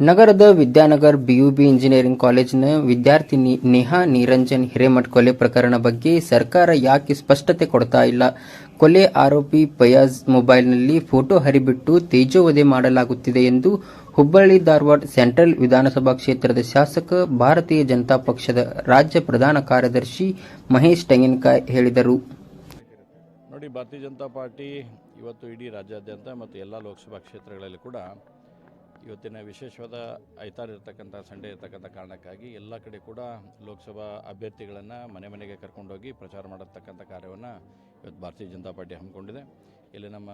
ನಗರದ ವಿದ್ಯಾನಗರ್ ಬಿಯುಬಿ ಇಂಜಿನಿಯರಿಂಗ್ ಕಾಲೇಜಿನ ವಿದ್ಯಾರ್ಥಿನಿ ನೇಹಾ ನಿರಂಜನ್ ಹಿರೇಮಠ್ ಕೊಲೆ ಪ್ರಕರಣ ಬಗ್ಗೆ ಸರ್ಕಾರ ಯಾಕೆ ಸ್ಪಷ್ಟತೆ ಕೊಡ್ತಾ ಇಲ್ಲ? ಕೊಲೆ ಆರೋಪಿ ಫಯಾಜ್ ಮೊಬೈಲ್ನಲ್ಲಿ ಫೋಟೋ ಹರಿಬಿಟ್ಟು ತೇಜೋವಧೆ ಮಾಡಲಾಗುತ್ತಿದೆ ಎಂದು ಹುಬ್ಬಳ್ಳಿ ಧಾರವಾಡ ಸೆಂಟ್ರಲ್ ವಿಧಾನಸಭಾ ಕ್ಷೇತ್ರದ ಶಾಸಕ ಭಾರತೀಯ ಜನತಾ ಪಕ್ಷದ ರಾಜ್ಯ ಪ್ರಧಾನ ಕಾರ್ಯದರ್ಶಿ ಮಹೇಶ್ ಟೆಂಗಿನ್ಕಾಯ್ ಹೇಳಿದರು. ನೋಡಿ, ಭಾರತೀಯ ಜನತಾ ಪಾರ್ಟಿ ಇವತ್ತು ಇಡೀ ರಾಜ್ಯಾದ್ಯಂತ ಮತ್ತು ಎಲ್ಲ ಲೋಕಸಭಾ ಕ್ಷೇತ್ರಗಳಲ್ಲಿ ಕೂಡ ಇವತ್ತಿನ ವಿಶೇಷವಾದ ಐತಾರ ಇರ್ತಕ್ಕಂಥ ಸಂಡೇ ಇರತಕ್ಕಂಥ ಕಾರಣಕ್ಕಾಗಿ ಎಲ್ಲ ಕಡೆ ಕೂಡ ಲೋಕಸಭಾ ಅಭ್ಯರ್ಥಿಗಳನ್ನು ಮನೆ ಮನೆಗೆ ಕರ್ಕೊಂಡೋಗಿ ಪ್ರಚಾರ ಮಾಡತಕ್ಕಂಥ ಕಾರ್ಯವನ್ನು ಇವತ್ತು ಭಾರತೀಯ ಜನತಾ ಪಾರ್ಟಿ ಹಮ್ಮಿಕೊಂಡಿದೆ. ಇಲ್ಲಿ ನಮ್ಮ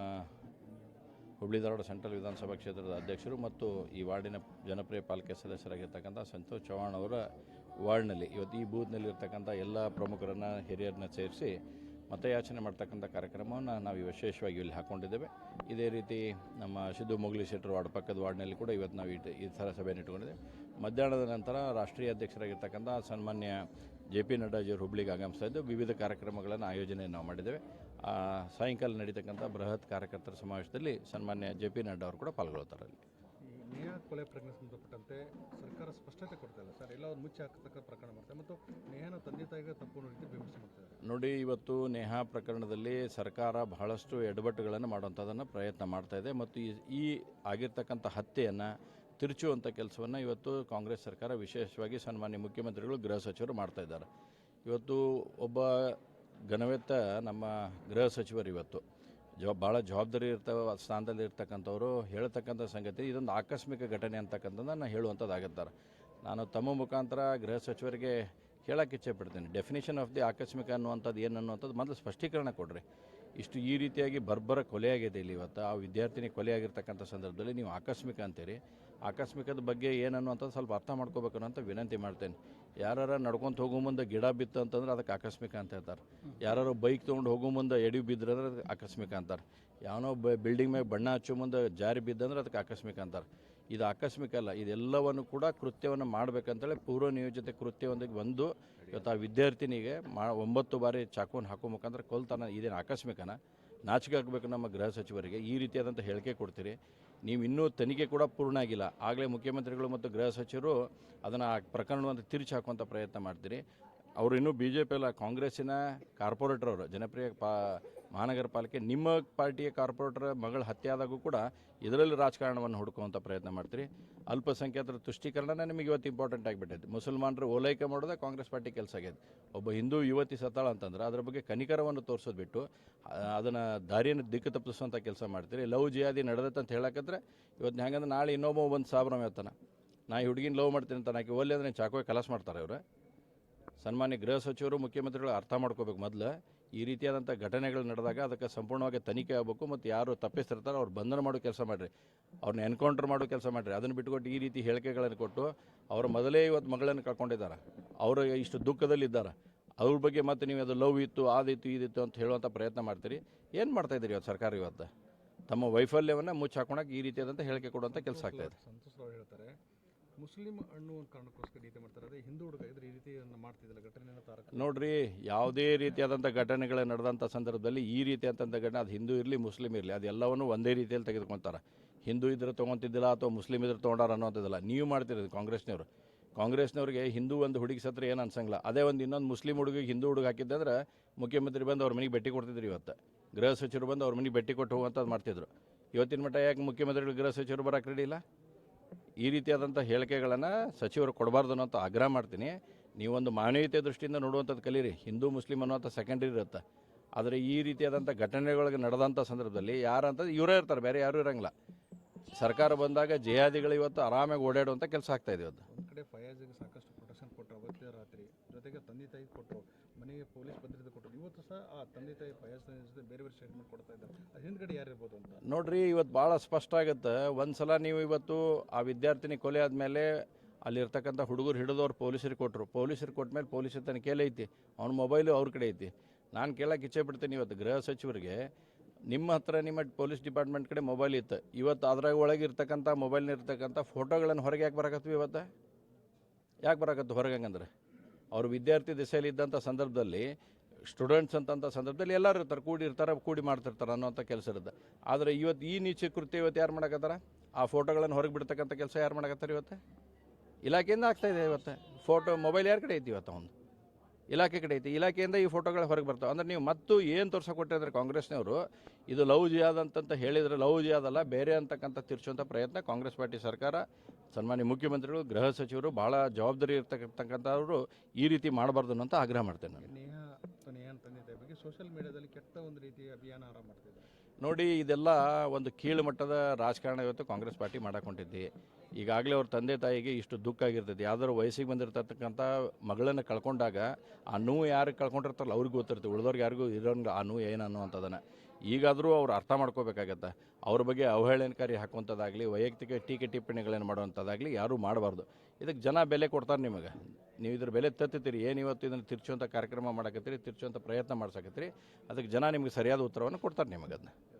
ಹುಬ್ಳಿ ಧಾರವಾಡ ಸೆಂಟ್ರಲ್ ವಿಧಾನಸಭಾ ಕ್ಷೇತ್ರದ ಅಧ್ಯಕ್ಷರು ಮತ್ತು ಈ ವಾರ್ಡಿನ ಜನಪ್ರಿಯ ಪಾಲಿಕೆ ಸದಸ್ಯರಾಗಿರ್ತಕ್ಕಂಥ ಸಂತೋಷ್ ಚೌಹಾಣ್ ಅವರ ವಾರ್ಡ್ನಲ್ಲಿ ಇವತ್ತು ಈ ಬೂತ್ನಲ್ಲಿರ್ತಕ್ಕಂಥ ಎಲ್ಲ ಪ್ರಮುಖರನ್ನು ಹಿರಿಯರನ್ನ ಸೇರಿಸಿ ಮತಯಾಚನೆ ಮಾಡ್ತಕ್ಕಂಥ ಕಾರ್ಯಕ್ರಮವನ್ನು ನಾವು ವಿಶೇಷವಾಗಿ ಇಲ್ಲಿ ಹಾಕ್ಕೊಂಡಿದ್ದೇವೆ ಇದೇ ರೀತಿ ನಮ್ಮ ಸಿದ್ದು ಮೊಗಲಿ ಶೆಟ್ಟರ್ ವಾರ್ಡ್ ಪಕ್ಕದ ವಾರ್ಡ್ನಲ್ಲಿ ಕೂಡ ಇವತ್ತು ನಾವು ಇಟ್ಟು ಈ ಥರ ಸಭೆಯನ್ನು ಇಟ್ಕೊಂಡಿದ್ದೇವೆ ಮಧ್ಯಾಹ್ನದ ನಂತರ ರಾಷ್ಟ್ರೀಯ ಅಧ್ಯಕ್ಷರಾಗಿರ್ತಕ್ಕಂಥ ಸನ್ಮಾನ್ಯ ಜೆ ಪಿ ನಡ್ಡಾಜಿಯವರು ಹುಬ್ಳಿಗೆ ಆಗಮಿಸ್ತಾ ಇದ್ದು ವಿವಿಧ ಕಾರ್ಯಕ್ರಮಗಳನ್ನು ಆಯೋಜನೆ ನಾವು ಮಾಡಿದ್ದೇವೆ. ಸಾಯಂಕಾಲ ನಡೀತಕ್ಕಂಥ ಬೃಹತ್ ಕಾರ್ಯಕರ್ತರ ಸಮಾವೇಶದಲ್ಲಿ ಸನ್ಮಾನ್ಯ ಜೆ ಪಿ ನಡ್ಡಾ ಅವರು ಕೂಡ ಪಾಲ್ಗೊಳ್ತಾರೆ ಅಲ್ಲಿ ನೇಹಾ ಕೊಲೆ ಪ್ರಕರಣ ಸಂಬಂಧಪಟ್ಟಂತೆ ಸರ್ಕಾರ ಸ್ಪಷ್ಟತೆ ಕೊಡ್ತಾ ಸರ್, ಎಲ್ಲ ಅವ್ರು ಮುಚ್ಚಿ ಹಾಕತಕ್ಕ ಪ್ರಕರಣ ಮಾಡ್ತಾರೆ. ಮತ್ತು ನೇಹಾನ ತಂದೆ ತಾಯಿಗೆ ತಪ್ಪು ರೀತಿ ವಿಮರ್ಶೆ ಮಾಡ್ತಿದ್ದಾರೆ. ನೋಡಿ, ಇವತ್ತು ನೇಹಾ ಪ್ರಕರಣದಲ್ಲಿ ಸರ್ಕಾರ ಬಹಳಷ್ಟು ಎಡವಟ್ಟುಗಳನ್ನು ಮಾಡುವಂಥದ್ದನ್ನು ಪ್ರಯತ್ನ ಮಾಡ್ತಾ ಇದೆ. ಮತ್ತು ಈ ಆಗಿರ್ತಕ್ಕಂಥ ಹತ್ಯೆಯನ್ನು ತಿರುಚುವಂಥ ಕೆಲಸವನ್ನು ಇವತ್ತು ಕಾಂಗ್ರೆಸ್ ಸರ್ಕಾರ ವಿಶೇಷವಾಗಿ ಸನ್ಮಾನ್ಯ ಮುಖ್ಯಮಂತ್ರಿಗಳು, ಗೃಹ ಸಚಿವರು ಮಾಡ್ತಾ ಇದ್ದಾರೆ. ಇವತ್ತು ಒಬ್ಬ ಘನವೆತ್ತ ನಮ್ಮ ಗೃಹ ಸಚಿವರು ಇವತ್ತು. ಜವ ಭಾಳ ಜವಾಬ್ದಾರಿ ಇರ್ತವೆ ಸ್ಥಾನದಲ್ಲಿ ಇರ್ತಕ್ಕಂಥವ್ರು ಹೇಳ್ತಕ್ಕಂಥ ಸಂಗತಿ, ಇದೊಂದು ಆಕಸ್ಮಿಕ ಘಟನೆ ಅಂತಕ್ಕಂಥದ್ದು ನಾನು ಹೇಳುವಂಥದ್ದಾಗುತ್ತಾರೆ ನಾನು ತಮ್ಮ ಮುಖಾಂತರ ಗೃಹ ಸಚಿವರಿಗೆ ಕೇಳಕ್ಕೆ ಇಚ್ಛೆ ಪಡ್ತೀನಿ. ಡೆಫಿನೇಷನ್ ಆಫ್ ದಿ ಆಕಸ್ಮಿಕ ಅನ್ನುವಂಥದ್ದು ಏನು ಅನ್ನುವಂಥದ್ದು ಮೊದಲು ಸ್ಪಷ್ಟೀಕರಣ ಕೊಡ್ರಿ. ಇಷ್ಟು ಈ ರೀತಿಯಾಗಿ ಬರ್ಬರ ಕೊಲೆಯಾಗಿದೆ ಇಲ್ಲಿ ಇವತ್ತು. ಆ ವಿದ್ಯಾರ್ಥಿನಿ ಕೊಲೆಯಾಗಿರ್ತಕ್ಕಂಥ ಸಂದರ್ಭದಲ್ಲಿ ನೀವು ಆಕಸ್ಮಿಕ ಅಂತೀರಿ. ಆಕಸ್ಮಿಕದ ಬಗ್ಗೆ ಏನನ್ನುವಂಥದ್ದು ಸ್ವಲ್ಪ ಅರ್ಥ ಮಾಡ್ಕೋಬೇಕು ಅಂತ ವಿನಂತಿ ಮಾಡ್ತೇನೆ. ಯಾರು ನಡ್ಕೊಂತ ಹೋಗೋ ಮುಂದೆ ಗಿಡ ಬಿತ್ತು ಅಂತಂದ್ರೆ ಅದಕ್ಕೆ ಆಕಸ್ಮಿಕ ಅಂತ ಹೇಳ್ತಾರೆ. ಯಾರು ಬೈಕ್ ತೊಗೊಂಡು ಹೋಗೋ ಮುಂದೆ ಎಡಿ ಬಿದ್ದರೆ ಅಂದ್ರೆ ಅದಕ್ಕೆ ಆಕಸ್ಮಿಕ ಅಂತಾರೆ. ಯಾವನೋ ಬ ಬಿಲ್ಡಿಂಗ್ ಮೇಲೆ ಬಣ್ಣ ಹಚ್ಚೋ ಮುಂದೆ ಜಾರಿ ಬಿದ್ದಂದ್ರೆ ಅದಕ್ಕೆ ಆಕಸ್ಮಿಕ ಅಂತಾರೆ. ಇದು ಆಕಸ್ಮಿಕ ಅಲ್ಲ, ಇದೆಲ್ಲವನ್ನು ಕೂಡ ಕೃತ್ಯವನ್ನು ಮಾಡಬೇಕಂತೇಳಿ ಪೂರ್ವ ನಿಯೋಜಿತ ಕೃತ್ಯವೊಂದಿಗೆ ಬಂದು ಇವತ್ತು ಆ ವಿದ್ಯಾರ್ಥಿನಿಗೆ ಮಾ ಒಂಬತ್ತು ಬಾರಿ ಚಾಕುವನ್ನು ಹಾಕೋ ಮುಖಾಂತರ ಕೊಲ್ತಾನ, ಇದೇನು ಆಕಸ್ಮಿಕನ? ನಾಚಿಕೆ ಆಗಬೇಕು ನಮ್ಮ ಗೃಹ ಸಚಿವರಿಗೆ, ಈ ರೀತಿಯಾದಂಥ ಹೇಳಿಕೆ ಕೊಡ್ತೀರಿ. ನೀವು ಇನ್ನೂ ತನಿಖೆ ಕೂಡ ಪೂರ್ಣ ಆಗಿಲ್ಲ ಆಗಲೇ ಮುಖ್ಯಮಂತ್ರಿಗಳು ಮತ್ತು ಗೃಹ ಸಚಿವರು ಅದನ್ನು ಆ ಪ್ರಕರಣವನ್ನು ತಿರುಚಿ ಹಾಕುವಂಥ ಪ್ರಯತ್ನ ಮಾಡ್ತೀರಿ. ಅವರು ಇನ್ನೂ ಬಿ ಜೆ ಪಿ ಅಲ್ಲ ಕಾಂಗ್ರೆಸ್ಸಿನ ಕಾರ್ಪೊರೇಟರ್ ಅವರು, ಜನಪ್ರಿಯ ಪಾ ಮಹಾನಗರ ಪಾಲಿಕೆ ನಿಮ್ಮ ಪಾರ್ಟಿಯ ಕಾರ್ಪೊರೇಟರ್ ಮಗಳ ಹತ್ಯೆ ಆದಾಗೂ ಕೂಡ ಇದರಲ್ಲಿ ರಾಜಕಾರಣವನ್ನು ಹುಡುಕುವಂಥ ಪ್ರಯತ್ನ ಮಾಡ್ತೀರಿ. ಅಲ್ಪಸಂಖ್ಯಾತರ ತುಷ್ಟೀಕರಣನೇ ನಿಮಗೆ ಇವತ್ತು ಇಂಪಾರ್ಟೆಂಟ್ ಆಗಿಬಿಟ್ಟೈತೆ ಮುಸಲ್ಮಾನರು ಓಲೈಕೆ ಮಾಡೋದೇ ಕಾಂಗ್ರೆಸ್ ಪಾರ್ಟಿ ಕೆಲಸ ಆಗೈತೆ ಒಬ್ಬ ಹಿಂದೂ ಯುವತಿ ಸತ್ತಾಳ ಅಂತಂದ್ರೆ ಅದ್ರ ಬಗ್ಗೆ ಕನಿಕರವನ್ನು ತೋರಿಸೋದು ಬಿಟ್ಟು ಅದನ್ನು ದಾರಿಯನ್ನು ದಿಕ್ಕು ತಪ್ಪಿಸುವಂಥ ಕೆಲಸ ಮಾಡ್ತೀರಿ. ಲವ್ ಜಿಯಾದಿ ನಡೆದತ್ತೆ ಅಂತ ಹೇಳಕಂದ್ರೆ ಇವತ್ತು ಹೆಂಗಂದ್ರೆ ನಾಳೆ ಇನ್ನೊಬ್ಬ ಒಂದು ಸಾವಿರ ಹೇಳ್ತಾನೆ ನಾ ಈ ಹುಡುಗಿನ ಲವ್ ಮಾಡ್ತೀನಿ ಅಂತ ನಾಕಿ ಒಲ್ಲೆ ಅಂದರೆ ಚಾಕುವೆ ಕಲಾಸ ಮಾಡ್ತಾರೆ ಇವರು. ಸನ್ಮಾನ್ಯ ಗೃಹ ಸಚಿವರು, ಮುಖ್ಯಮಂತ್ರಿಗಳು ಅರ್ಥ ಮಾಡ್ಕೋಬೇಕು ಮೊದಲು. ಈ ರೀತಿಯಾದಂಥ ಘಟನೆಗಳು ನಡೆದಾಗ ಅದಕ್ಕೆ ಸಂಪೂರ್ಣವಾಗಿ ತನಿಖೆ ಆಗಬೇಕು ಮತ್ತು ಯಾರು ತಪ್ಪಿಸ್ತಿರ್ತಾರೋ ಅವ್ರು ಬಂಧನ ಮಾಡೋ ಕೆಲಸ ಮಾಡಿರಿ. ಅವ್ರನ್ನ ಎನ್ಕೌಂಟರ್ ಮಾಡೋ ಕೆಲಸ ಮಾಡಿರಿ. ಅದನ್ನು ಬಿಟ್ಕೊಟ್ಟು ಈ ರೀತಿ ಹೇಳಿಕೆಗಳನ್ನು ಕೊಟ್ಟು ಅವ್ರ ಮೊದಲೇ ಇವತ್ತು ಮಗಳನ್ನು ಕಳ್ಕೊಂಡಿದ್ದಾರೆ. ಅವರು ಇಷ್ಟು ದುಃಖದಲ್ಲಿದ್ದಾರೆ. ಅವ್ರ ಬಗ್ಗೆ ಮತ್ತೆ ನೀವು ಅದು ಲವ್ ಇತ್ತು ಆದಿತ್ತು ಇದಿತ್ತು ಅಂತ ಹೇಳುವಂಥ ಪ್ರಯತ್ನ ಮಾಡ್ತೀರಿ. ಏನು ಮಾಡ್ತಾ ಇದ್ದೀರಿ ಇವತ್ತು ಸರ್ಕಾರ ಇವತ್ತು? ತಮ್ಮ ವೈಫಲ್ಯವನ್ನು ಮುಚ್ಚಾಕೊಂಡಾಗ ಈ ರೀತಿಯಾದಂಥ ಹೇಳಿಕೆ ಕೊಡುವಂಥ ಕೆಲಸ ಆಗ್ತಾ ಮುಸ್ಲಿಂ ಅನ್ನುವ ಕಾರಣಕ್ಕೋಸ್ಕರ ರೀತಿ ಮಾಡ್ತಾರೆ. ಅದೇ ಹಿಂದೂ ಹುಡುಗ ಇದ್ರೆ ಈ ರೀತಿ ಮಾಡ್ತಿದ್ದಿಲ್ಲ ಘಟನೆಯನ್ನು ತಾರಕ. ನೋಡ್ರಿ, ಯಾವುದೇ ರೀತಿಯಾದಂಥ ಘಟನೆಗಳು ನಡೆದಂಥ ಸಂದರ್ಭದಲ್ಲಿ ಈ ರೀತಿಯಾದಂಥ ಘಟನೆ, ಅದು ಹಿಂದೂ ಇರಲಿ, ಮುಸ್ಲಿಂ ಇರಲಿ ಅದೆಲ್ಲವನ್ನು ಒಂದೇ ರೀತಿಯಲ್ಲಿ ತೆಗೆದುಕೊಂತಾರೆ. ಹಿಂದೂ ಇದ್ರೆ ತೊಗೊತಿದ್ದಿಲ್ಲ ಅಥವಾ ಮುಸ್ಲಿಂ ಇದ್ರೆ ತೊಗೊಂಡಾರ ಅನ್ನೋಂಥದ್ದಿಲ್ಲ ನೀವು ಮಾಡ್ತಿರೋದು ಕಾಂಗ್ರೆಸ್ನವರು. ಕಾಂಗ್ರೆಸ್ನವ್ರಿಗೆ ಹಿಂದೂ ಒಂದು ಹುಡುಗಿ ಸತ್ರ ಏನು ಅನ್ಸಂಗಿಲ್ಲ. ಅದೇ ಒಂದು ಇನ್ನೊಂದು ಮುಸ್ಲಿಂ ಹುಡುಗಿಗೆ ಹಿಂದೂ ಹುಡುಗ ಹಾಕಿದ್ದಂದ್ರೆ ಮುಖ್ಯಮಂತ್ರಿ ಬಂದು ಅವ್ರ ಮನೆಗೆ ಭೇಟಿ ಕೊಡ್ತಿದ್ರು ಇವತ್ತು. ಗೃಹ ಸಚಿವರು ಬಂದು ಅವ್ರ ಮನೆಗೆ ಭೇಟಿ ಕೊಟ್ಟು ಹೋಗುವಂಥದ್ದು ಮಾಡ್ತಿದ್ರು. ಇವತ್ತಿನ ಮಟ್ಟ ಯಾಕೆ ಮುಖ್ಯಮಂತ್ರಿಗಳು ಗೃಹ ಸಚಿವರು ಬರೋಕ್ಕೆ ರೆಡಿ ಇಲ್ಲ? ಈ ರೀತಿಯಾದಂಥ ಹೇಳಿಕೆಗಳನ್ನು ಸಚಿವರು ಕೊಡಬಾರ್ದು ಅನ್ನೋ ಆಗ್ರಹ ಮಾಡ್ತೀನಿ. ನೀವೊಂದು ಮಾನವೀಯತೆ ದೃಷ್ಟಿಯಿಂದ ನೋಡುವಂಥದ್ದು ಕಲೀರಿ. ಹಿಂದೂ ಮುಸ್ಲಿಂ ಅನ್ನೋಂಥ ಸೆಕೆಂಡ್ರಿ ಇರುತ್ತೆ. ಆದರೆ ಈ ರೀತಿಯಾದಂಥ ಘಟನೆಗಳಿಗೆ ನಡೆದಂಥ ಸಂದರ್ಭದಲ್ಲಿ ಯಾರಂತ ಇವರೇ ಇರ್ತಾರೆ, ಬೇರೆ ಯಾರೂ ಇರೋಂಗಿಲ್ಲ. ಸರ್ಕಾರ ಬಂದಾಗ ಜಯಾದಿಗಳು ಇವತ್ತು ಆರಾಮಾಗಿ ಓಡಾಡುವಂಥ ಕೆಲಸ ಆಗ್ತಾ ಇದೆ ಇವತ್ತು. ಪ್ರೊಟೆಕ್ಷನ್ ಕೊಟ್ಟರು ಅವತ್ತೇ ರಾತ್ರಿ. ಜೊತೆಗೆ ತಂದೆ ತಾಯಿ ಕೊಟ್ಟರು ಮನೆಗೆ ಪೊಲೀಸ್ ಭದ್ರತೆ ಕೊಟ್ಟರು ಇವತ್ತು ಸಹ ಆ ತಂದೆ ತಾಯಿ ಫಯಾಜ್ ಜೊತೆ ಬೇರೆ ಬೇರೆ ಸ್ಟೇಟ್ಮೆಂಟ್ ಕೊಡ್ತಾ ಇದ್ದಾರೆ. ಅದು ಹಿಂದ್ಗಡೆ ಯಾರು ಇರ್ಬೋದು ಅಂತ? ನೋಡ್ರಿ, ಇವತ್ತು ಭಾಳ ಸ್ಪಷ್ಟ ಆಗುತ್ತೆ. ಒಂದು ಸಲ ನೀವು ಇವತ್ತು ಆ ವಿದ್ಯಾರ್ಥಿನಿ ಕೊಲೆ ಆದಮೇಲೆ ಅಲ್ಲಿರ್ತಕ್ಕಂಥ ಹುಡುಗರು ಹಿಡಿದವ್ರು ಪೊಲೀಸರಿಗೆ ಕೊಟ್ಟರು ಪೊಲೀಸರಿಗೆ ಕೊಟ್ಟ ಮೇಲೆ ಪೊಲೀಸರ ತನಿಖೆಯಲ್ಲೇ ಐತಿ. ಅವ್ನ ಮೊಬೈಲು ಅವ್ರ ಕಡೆ ಐತಿ. ನಾನು ಕೇಳೋಕೆ ಇಚ್ಛೆ ಬಿಡ್ತೀನಿ ಇವತ್ತು ಗೃಹ ಸಚಿವರಿಗೆ. ನಿಮ್ಮ ಹತ್ರ ನಿಮ್ಮ ಪೊಲೀಸ್ ಡಿಪಾರ್ಟ್ಮೆಂಟ್ ಕಡೆ ಮೊಬೈಲ್ ಇತ್ತು. ಇವತ್ತು ಅದ್ರಾಗ ಒಳಗೆ ಇರ್ತಕ್ಕಂಥ ಮೊಬೈಲ್ನ ಇರ್ತಕ್ಕಂಥ ಫೋಟೋಗಳನ್ನು ಹೊರಗೆ ಯಾಕೆ ಬರಕತ್ವಿ ಇವತ್ತು? ಯಾಕೆ ಬರಕತ್ತು ಹೊರಗೆ ಹಂಗಂದ್ರೆ? ಅವರು ವಿದ್ಯಾರ್ಥಿ ದಿಸೆಯಲ್ಲಿ ಇದ್ದಂಥ ಸಂದರ್ಭದಲ್ಲಿ ಸ್ಟೂಡೆಂಟ್ಸ್ ಅಂತಂಥ ಸಂದರ್ಭದಲ್ಲಿ ಎಲ್ಲರೂ ಇರ್ತಾರೆ, ಕೂಡಿ ಇರ್ತಾರೆ, ಕೂಡಿ ಮಾಡ್ತಿರ್ತಾರೆ ಅನ್ನೋಂಥ ಕೆಲಸ ಇರುತ್ತೆ. ಆದರೆ ಇವತ್ತು ಈ ನೀಚ ಕೃತ್ಯ ಇವತ್ತು ಯಾರು ಮಾಡಕತ್ತಾರ? ಆ ಫೋಟೋಗಳನ್ನು ಹೊರಗೆ ಬಿಡ್ತಕ್ಕಂಥ ಕೆಲಸ ಯಾರು ಮಾಡಕತ್ತಾರೆ ಇವತ್ತು? ಇಲಾಖೆಯಿಂದ ಆಗ್ತಾಯಿದೆ ಇವತ್ತು. ಫೋಟೋ ಮೊಬೈಲ್ ಯಾರ ಕಡೆ ಐತಿ ಇವತ್ತು ಒಂದು ಇಲಾಖೆ ಕಡೆ ಐತಿ. ಇಲಾಖೆಯಿಂದ ಈ ಫೋಟೋಗಳು ಹೊರಗೆ ಬರ್ತಾವೆ. ಅಂದ್ರೆ ನೀವು ಮತ್ತು ಏನು ತೋರ್ಸಕ್ಕೆ ಕೊಟ್ಟಿದ್ರೆ ಕಾಂಗ್ರೆಸ್ನವರು, ಇದು ಲವ್ ಜಿಯಾದ್ ಅಂತಂತ ಹೇಳಿದರೆ ಲವ್ ಜಿಯಾದಲ್ಲ ಬೇರೆ ಅಂತಕ್ಕಂಥ ತಿರ್ಚುವಂಥ ಪ್ರಯತ್ನ ಕಾಂಗ್ರೆಸ್ ಪಾರ್ಟಿ ಸರ್ಕಾರ, ಸನ್ಮಾನ್ಯ ಮುಖ್ಯಮಂತ್ರಿಗಳು, ಗೃಹ ಸಚಿವರು ಭಾಳ ಜವಾಬ್ದಾರಿ ಇರ್ತಕ್ಕಂಥವ್ರು ಈ ರೀತಿ ಮಾಡಬಾರ್ದು ಅಂತ ಆಗ್ರಹ ಮಾಡ್ತೇನೆ ನಾನು. ಸೋಷಿಯಲ್ ಮೀಡಿಯಾದಲ್ಲಿ ಕೆಟ್ಟ ಒಂದು ರೀತಿಯ ಅಭಿಯಾನ ಆರಂಭ ಮಾಡ್ತಿದ್ದಾರೆ ನೋಡಿ, ಇದೆಲ್ಲ ಒಂದು ಕೀಳು ಮಟ್ಟದ ರಾಜಕಾರಣ ಇವತ್ತು ಕಾಂಗ್ರೆಸ್ ಪಾರ್ಟಿ ಮಾಡಕೊಂಡಿದ್ದಿ. ಈಗಾಗಲೇ ಅವ್ರ ತಂದೆ ತಾಯಿಗೆ ಇಷ್ಟು ದುಃಖ ಆಗಿರ್ತದೆ. ಯಾವ್ದಾದ್ರು ವಯಸ್ಸಿಗೆ ಬಂದಿರತಕ್ಕಂಥ ಮಗಳನ್ನು ಕಳ್ಕೊಂಡಾಗ ಆ ನೋವು ಯಾರು ಕಳ್ಕೊಂಡಿರ್ತಾರಲ್ಲ, ಅವ್ರಿಗೆ ಗೊತ್ತಿರ್ತದೆ ಉಳಿದವ್ರಿಗೆ ಯಾರಿಗೂ ಇರೋಂಗಿಲ್ಲ, ಆ ನೋವು ಏನು ಅನ್ನುವಂಥದ್ದನ್ನು ಈಗಾದರೂ ಅವ್ರು ಅರ್ಥ ಮಾಡ್ಕೋಬೇಕಾಗತ್ತೆ. ಅವ್ರ ಬಗ್ಗೆ ಅವಹೇಳನಕಾರಿ ಹಾಕುವಂಥದ್ದಾಗಲಿ, ವೈಯಕ್ತಿಕ ಟೀಕೆ ಟಿಪ್ಪಣಿಗಳನ್ನು ಮಾಡುವಂಥದ್ದಾಗಲಿ ಯಾರೂ ಮಾಡಬಾರ್ದು. ಇದಕ್ಕೆ ಜನ ಬೆಲೆ ಕೊಡ್ತಾರೆ ನಿಮಗೆ. ನೀವು ಇದ್ರ ಬೆಲೆ ತತ್ತಿದ್ದೀರಿ, ಏನು ಇವತ್ತು ಇದನ್ನು ತಿರ್ಚುವಂಥ ಕಾರ್ಯಕ್ರಮ ಮಾಡಕತ್ತೀರಿ, ತಿರ್ಚುವಂಥ ಪ್ರಯತ್ನ ಮಾಡ್ಸಕತ್ತೀರಿ, ಅದಕ್ಕೆ ಜನ ನಿಮಗೆ ಸರಿಯಾದ ಉತ್ತರವನ್ನು ಕೊಡ್ತಾರೆ ನಿಮಗೆ ಅದನ್ನ.